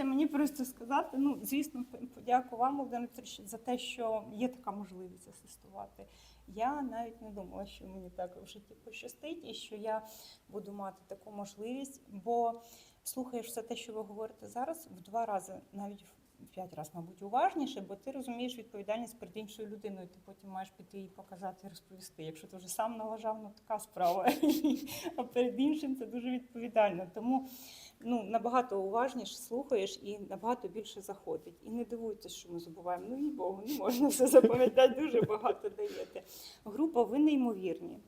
хочеться мені просто сказати. Ну, звісно, п- подяку вам, Володимир Вікторович, за те, що є така можливість асистувати. Я навіть не думала, що мені так в житті пощастить, і що я буду мати таку можливість, бо слухаєш все те, що ви говорите зараз, в два рази, навіть в п'ять разів, мабуть, уважніше, бо ти розумієш відповідальність перед іншою людиною. Ти потім маєш піти їй показати і розповісти. Якщо ти вже сам налажав, ну така справа. А перед іншим це дуже відповідально. Тому ну, набагато уважніше слухаєш і набагато більше заходить. І не дивуйтесь, що ми забуваємо. Ну і Богу, не можна все запам'ятати, дуже багато даєте. Група, ви неймовірні.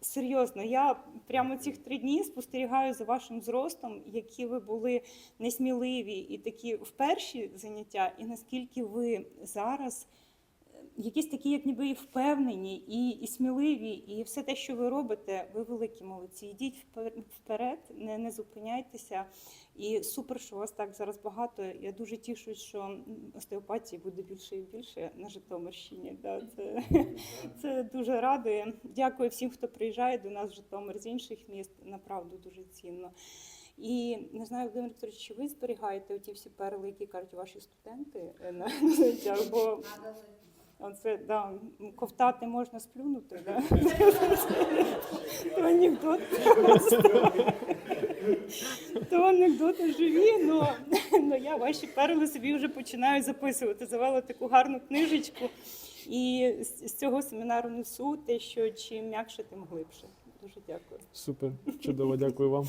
Серйозно, я прямо ці три дні спостерігаю за вашим зростом, які ви були несміливі і такі в перші заняття, і наскільки ви зараз якісь такі, як ніби і впевнені, і, і сміливі, і все те, що ви робите, ви великі молодці. Йдіть впер- вперед, не, не зупиняйтеся. І супер, що вас так зараз багато. Я дуже тішусь, що остеопатії буде більше і більше на Житомирщині. Да, це, це дуже радує. Дякую всім, хто приїжджає до нас в Житомир з інших міст. Направду дуже цінно. І не знаю, Володимир Вікторович, чи ви зберігаєте оті всі перли, які кажуть ваші студенти е, на на заняттях? Бо оце да, ковтати можна сплюнути. Да? То анекдот просто. То анекдоти живі, але я ваші перли собі вже починаю записувати. Завела таку гарну книжечку. І з цього семінару несу те, що чим м'якше, тим глибше. Дуже дякую. Супер, чудово, дякую вам.